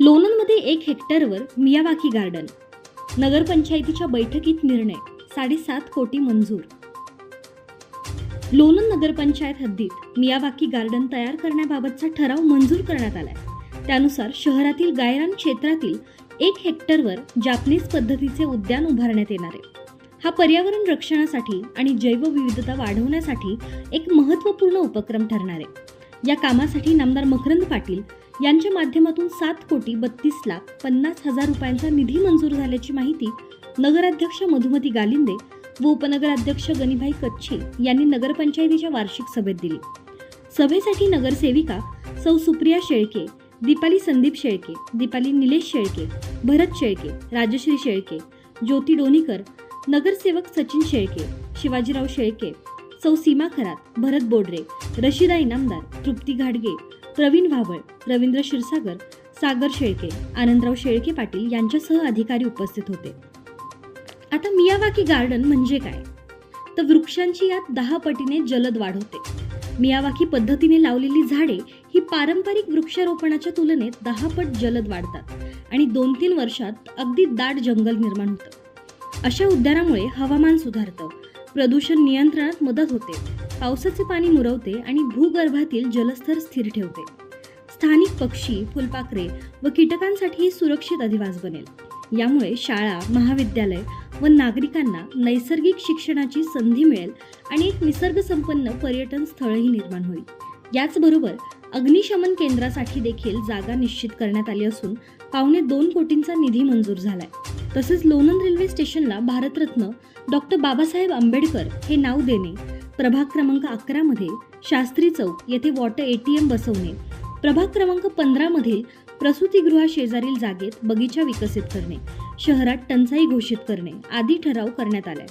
लोणंदमध्ये एक हेक्टरवर Miyawaki garden. नगरपंचायतीच्या बैठकीत निर्णय साडेसात कोटी मंजूर. लोणंद नगरपंचायत हद्दीत मियावाकी गार्डन तयार करण्याबाबतचा ठराव मंजूर करण्यात आलाय. त्यानुसार शहरातील गायरान क्षेत्रातील एक हेक्टरवर जापनीज पद्धतीचे उद्यान उभारण्यात येणार आहे. हा पर्यावरण रक्षणासाठी आणि जैवविविधता वाढवण्यासाठी एक महत्त्वपूर्ण उपक्रम ठरणार आहे. या कामासाठी नामदार मकरंद पाटील यांच्या माध्यमातून सात कोटी बत्तीस लाख पन्नास हजार रुपयांचा निधी मंजूर झाल्याची माहिती नगराध्यक्ष मधुमती गालिंदे व उपनगराध्यक्ष गणिभाई कच्छे यांनी नगरपंचायतीच्या वार्षिक सभेत दिली. सभेसाठी नगरसेविका सौ सुप्रिया शेळके दीपाली संदीप शेळके दीपाली निलेश शेळके भरत शेळके राजश्री शेळके ज्योती डोनीकर नगरसेवक सचिन शेळके शिवाजीराव शेळके सौ सीमा खरात भरत बोडरे रशिदा इनामदार तृप्ती घाडगे प्रवीण भावळ रवींद्र क्षीरसागर सागर शेळके आनंदराव शेळके पाटील यांच्यासह अधिकारी उपस्थित होते. आता मियावाकी गार्डन म्हणजे काय? तर वृक्षांची यात दहा पटीने जलद वाढ होते. मियावाकी पद्धतीने लावलेली झाडे ही पारंपरिक वृक्षारोपणाच्या तुलनेत दहा पट जलद वाढतात आणि दोन तीन वर्षात अगदी दाट जंगल निर्माण होतं. अशा उद्यानामुळे हवामान सुधारतं. प्रदूषण नियंत्रणात मदत होते. पावसाचे पाणी मुरवते आणि भूगर्भातील जलस्तर स्थिर ठेवते. स्थानिक पक्षी फुलपाखरे व कीटकांसाठी सुरक्षित अधिवास बनेल. यामुळे शाळा महाविद्यालय व नागरिकांना नैसर्गिक शिक्षणाची संधी मिळेल आणि एक निसर्गसंपन्न पर्यटन स्थळही निर्माण होईल. याचबरोबर अग्निशमन केंद्रासाठी देखील जागा निश्चित करण्यात आली असून पावणे दोन कोटींचा निधी मंजूर झालाय. तसेच लोणंद रेल्वे स्टेशनला भारतरत्न डॉक्टर बाबासाहेब आंबेडकर हे नाव देणे. प्रभाग क्रमांक अकरामध्ये शास्त्री चौक येथे वॉटर ए टी एम बसवणे. प्रभाग क्रमांक पंधरामधील प्रसूतीगृहाशेजारील जागेत बगीचा विकसित करणे. शहरात टंचाई घोषित करणे. आदी ठराव करण्यात आलाय